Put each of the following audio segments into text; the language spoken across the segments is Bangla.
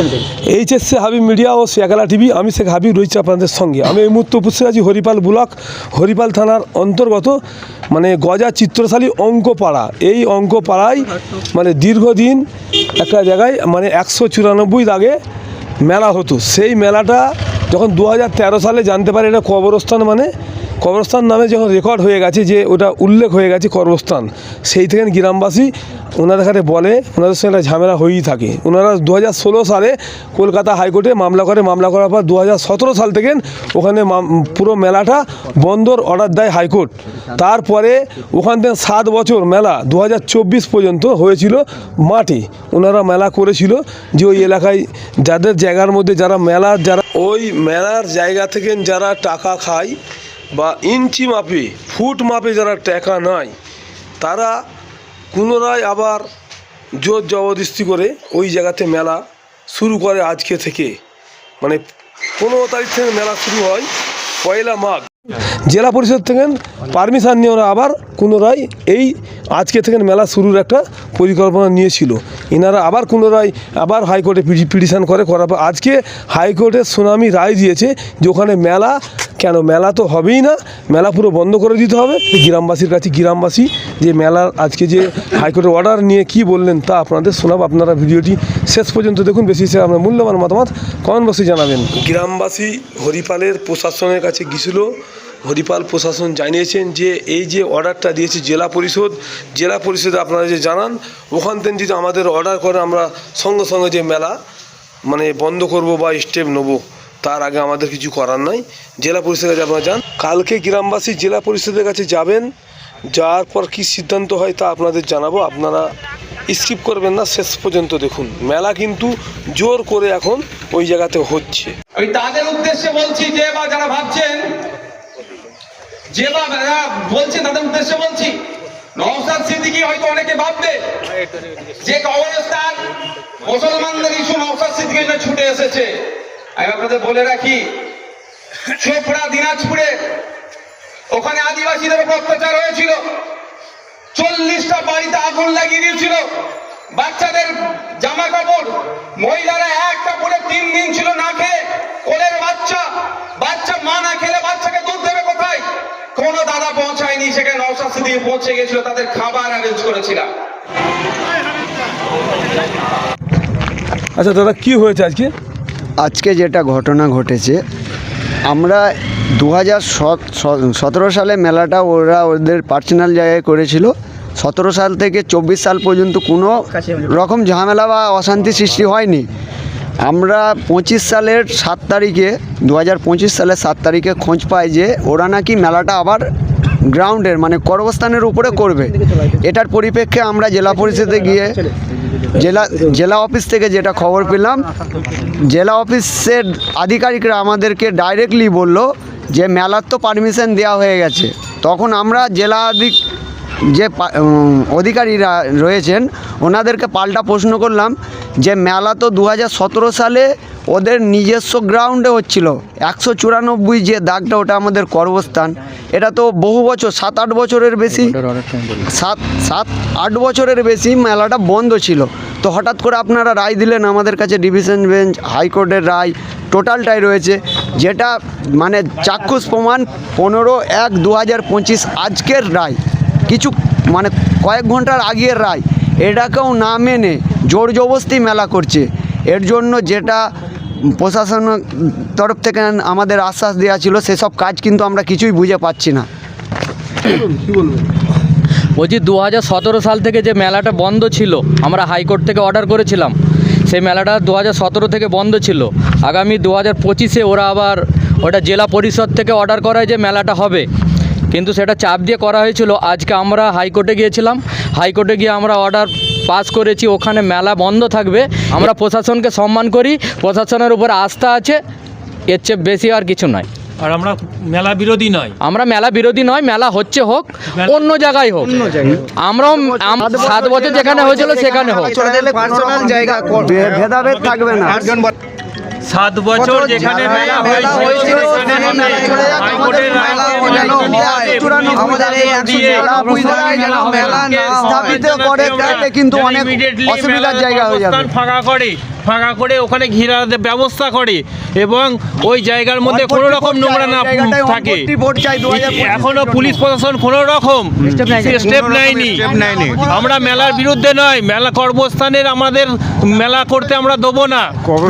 হবে। এইচএসসি হাবিব মিডিয়া ও শেখালা টিভি, আমি শেখ হাবি রয়েছি আপনাদের সঙ্গে। আমি এই মুহূর্তে উপস্থিত আছি হরিপাল ব্লক, হরিপাল থানার অন্তর্গত মানে গজা চিত্রশালী অঙ্কপাড়া। এই অঙ্কপাড়ায় মানে দীর্ঘদিন একটা জায়গায় মানে একশো চুরানব্বই দাগে মেলা হতো। সেই মেলাটা যখন দু হাজার তেরো সালে জানতে পারে এটা কবরস্থান মানে কবরস্থান নামে যখন রেকর্ড হয়ে গেছে যে ওটা উল্লেখ হয়ে গেছে কবরস্থান সেই থেকে গ্রামবাসী ওনাদের কাছে বলে, ওনাদের সঙ্গে ঝামেলা হয়েই থাকে। ওনারা দু হাজার ষোলো সালে কলকাতা হাইকোর্টে মামলা করে, মামলা করার পর দু হাজার সতেরো সাল থেকে ওখানে পুরো মেলাটা বন্দর অর্ডার দেয় হাইকোর্ট। তারপরে ওখান থেকে সাত বছর মেলা দু হাজার চব্বিশ পর্যন্ত হয়েছিল মাঠে। ওনারা মেলা করেছিল যে ওই এলাকায় যাদের জায়গার মধ্যে যারা মেলার যারা ওই মেলার জায়গা থেকে যারা টাকা খায় বা ইঞ্চি মাপে, ফুট মাপে যারা টাকা নাই, তারা পুনরায় আবার জোর জবরদস্তি করে ওই জায়গাতে মেলা শুরু করে আজকে থেকে। মানে পনেরো তারিখ থেকে মেলা শুরু হয়, পয়লা মাঘ। জেলা পরিষদ থেকে পারমিশন নিয়ে ওরা আবার পুনরায় এই আজকে থেকে মেলা শুরুর একটা পরিকল্পনা নিয়েছিল। এনারা আবার পুনরায় আবার হাইকোর্টে পিটিশন করে, করার পর আজকে হাইকোর্টের সুনামি রায় দিয়েছে যে ওখানে মেলা, কেন মেলা তো হবেই না, মেলা পুরো বন্ধ করে দিতে হবে। গ্রামবাসীর কাছে গ্রামবাসী যে মেলার আজকে যে হাইকোর্টের অর্ডার নিয়ে কি বললেন তা আপনাদের শোনাব। আপনারা ভিডিওটি শেষ পর্যন্ত দেখুন। বেশি সে আপনার মূল্যবান মতামত কমেন্ট বক্সে জানাবেন। গ্রামবাসী হরিপালের প্রশাসনের কাছে গিয়েছিল। হরিপাল প্রশাসন জানিয়েছেন যে এই যে অর্ডারটা দিয়েছে জেলা পরিষদ, জেলা পরিষদে আপনারা যে জানান, ওখান থেকে যদি আমাদের অর্ডার করে আমরা সঙ্গে সঙ্গে যে মেলা মানে বন্ধ করব বা স্টেপ নেব, তার আগে আমাদের কিছু করার নাই। জেলা পরিষদের কাছে আপনারা যান। কালকে গ্রামবাসী জেলা পরিষদের কাছে যাবেন, যাওয়ার পর কি সিদ্ধান্ত হয় তা আপনাদের জানাব। আপনারা স্কিপ করবেন না, শেষ পর্যন্ত দেখুন। মেলা কিন্তু জোর করে এখন ওই জায়গাতে হচ্ছে। আমি তাদের উদ্দেশ্যে বলছি যে বা যারা ভাবছেন যে বা যারা বলছেন তাদের উদ্দেশ্যে বলছি নওসাদ সিদ্দিকি হয়তো অনেকে ভাববে যে কবরস্থান মুসলমানদের ইস্যু নওসাদ সিদ্দিকির জন্য ছুটে এসেছে। আমি আপনাদের বলে রাখি, চোপড়া, দিনাজপুরে ওখানে আদিবাসীদের উপর অত্যাচার হয়েছিল। চল্লিশটা বাড়িতে আগুন লাগিয়ে দিয়েছিল। বাচ্চাদের জামা কাপড় মহিলারা এক কাপড়ে তিন দিন ছিল না খেয়ে, কোলের বাচ্চা বাচ্চা মা না খেলে বাচ্চাকে দুধ দেবে কোথায় কোনো দাদা পৌঁছায়নি সেখানে নৌশাস্তি দিয়ে পৌঁছে গেছিল তাদের খাবার অ্যারেঞ্জ করেছিলাম। আচ্ছা দাদা কি হয়েছে আজকে? আজকে যেটা ঘটনা ঘটেছে আমরা দু হাজার সতেরো সালে মেলাটা ওরা ওদের পার্সোনাল জায়গায় করেছিল। সতেরো সাল থেকে চব্বিশ সাল পর্যন্ত কোনো রকম ঝামেলা বা অশান্তি সৃষ্টি হয়নি। আমরা পঁচিশ সালের সাত তারিখে দু হাজার পঁচিশ সালের সাত তারিখে খোঁজ পাই যে ওরা নাকি মেলাটা আবার গ্রাউন্ডের মানে কর্মস্থানের উপরে করবে। এটার পরিপ্রেক্ষে আমরা জেলা পরিষদে গিয়ে জেলা জেলা অফিস থেকে যেটা খবর পেলাম, জেলা অফিসের আধিকারিকরা আমাদেরকে ডাইরেক্টলি বলল যে মেলার তো পারমিশন দেওয়া হয়ে গেছে। তখন আমরা জেলা আধিক, যে অধিকারীরা রয়েছেন, ওনাদেরকে পাল্টা প্রশ্ন করলাম যে মেলা তো দু হাজার সতেরো সালে ওদের নিজস্ব গ্রাউন্ডে হচ্ছিল। একশো চুরানব্বই যে দাগটা ওটা আমাদের কর্মস্থান। এটা তো বহু বছর সাত আট বছরের বেশি। সাত সাত আট বছরের বেশি মেলাটা বন্ধ ছিল। তো হঠাৎ করে আপনারা রায় দিলেন আমাদের কাছে ডিভিশন বেঞ্চ হাইকোর্টের রায় টোটালটাই রয়েছে। যেটা মানে চাক্ষুষ প্রমাণ পনেরো এক দু হাজার পঁচিশ আজকের রায়। কিছু মানে কয়েক ঘণ্টার আগের রায়। এটাকেও না মেনে জোর জবস্তি মেলা করছে। এর জন্য যেটা প্রশাসনের তরফ থেকে আমাদের আশ্বাস দেওয়া ছিল, সেসব কাজ কিন্তু আমরা কিছুই বুঝে পাচ্ছি না। বলছি দু হাজার সতেরো সাল থেকে যে মেলাটা বন্ধ ছিল, আমরা হাইকোর্ট থেকে অর্ডার করেছিলাম, সেই মেলাটা দু হাজার সতেরো থেকে বন্ধ ছিল। আগামী দু হাজার পঁচিশে ওরা আবার ওটা জেলা পরিষদ থেকে অর্ডার করায় যে মেলাটা হবে। কিন্তু সেটা চাপ দিয়ে করা হয়েছিল। আজকে আমরা হাইকোর্টে গিয়েছিলাম। হাইকোর্টে গিয়ে আমরা অর্ডার পাস করেছি ওখানে মেলা বন্ধ থাকবে। আমরা প্রশাসনকে সম্মান করি প্রশাসনের উপর আস্থা আছে এর চেয়ে বেশি আর কিছু নয়। আর আমরা মেলা বিরোধী নয়। আমরা মেলা বিরোধী নয় মেলা হচ্ছে হোক অন্য জায়গায় হোক। আমরাও সাত বছর যেখানে হয়েছিল সেখানে হোক। ভেদাভেদ থাকবে না। সাত বছর যেখানে মেলা হাইকোর্টের রায় আমাদের এই মেলা স্থাপিত করে কিন্তু অনেক অসুবিধার জায়গা হয়ে যাবে। ফাঁকা করে ফাঁকা করে ওখানে ঘিরা ব্যবস্থা করে এবং ওই জায়গার মধ্যে কোনো রকম নোংরা না থাকে। এখনও পুলিশ প্রশাসন কোনো রকম স্টেপ নেয়নি। আমরা মেলার বিরুদ্ধে নয় মেলা কর্মস্থানের আমাদের মেলা করতে আমরা দেবো না।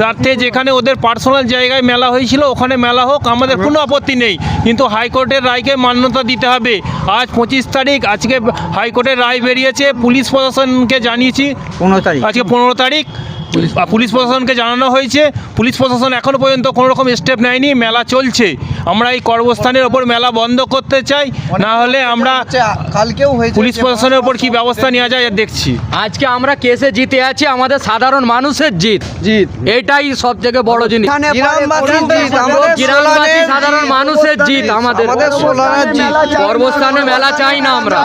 রাত্রে যেখানে ওদের পার্সোনাল জায়গায় মেলা হয়েছিল ওখানে মেলা হোক আমাদের কোনো আপত্তি নেই। কিন্তু হাইকোর্টের রায়কে মান্যতা দিতে হবে। আজ পঁচিশ তারিখ আজকে হাইকোর্টের রায় বেরিয়েছে পুলিশ প্রশাসনকে জানিয়েছি। পনেরো তারিখ। আজকে পনেরো তারিখ। পুলিশ প্রশাসনকে জানানো হয়েছে। পুলিশ প্রশাসন এখনও পর্যন্ত কোনো রকম স্টেপ নেয়নি। মেলা চলছে। আমরা এই কর্মস্থানের ওপর মেলা বন্ধ করতে চাই। না হলে আমরা কালকেও পুলিশ প্রশাসনের ওপর কি ব্যবস্থা নেওয়া যায় দেখছি। আজকে আমরা কেসে জিতে আছি আমাদের সাধারণ মানুষের জিত। জিত। এটাই সব থেকে বড় জিনিস। জিত, আমাদের সাধারণ মানুষের জিত আমাদের কর্মস্থানে মেলা চাই না। আমরা।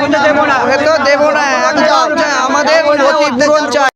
দেবো না একদম আমাদের চাই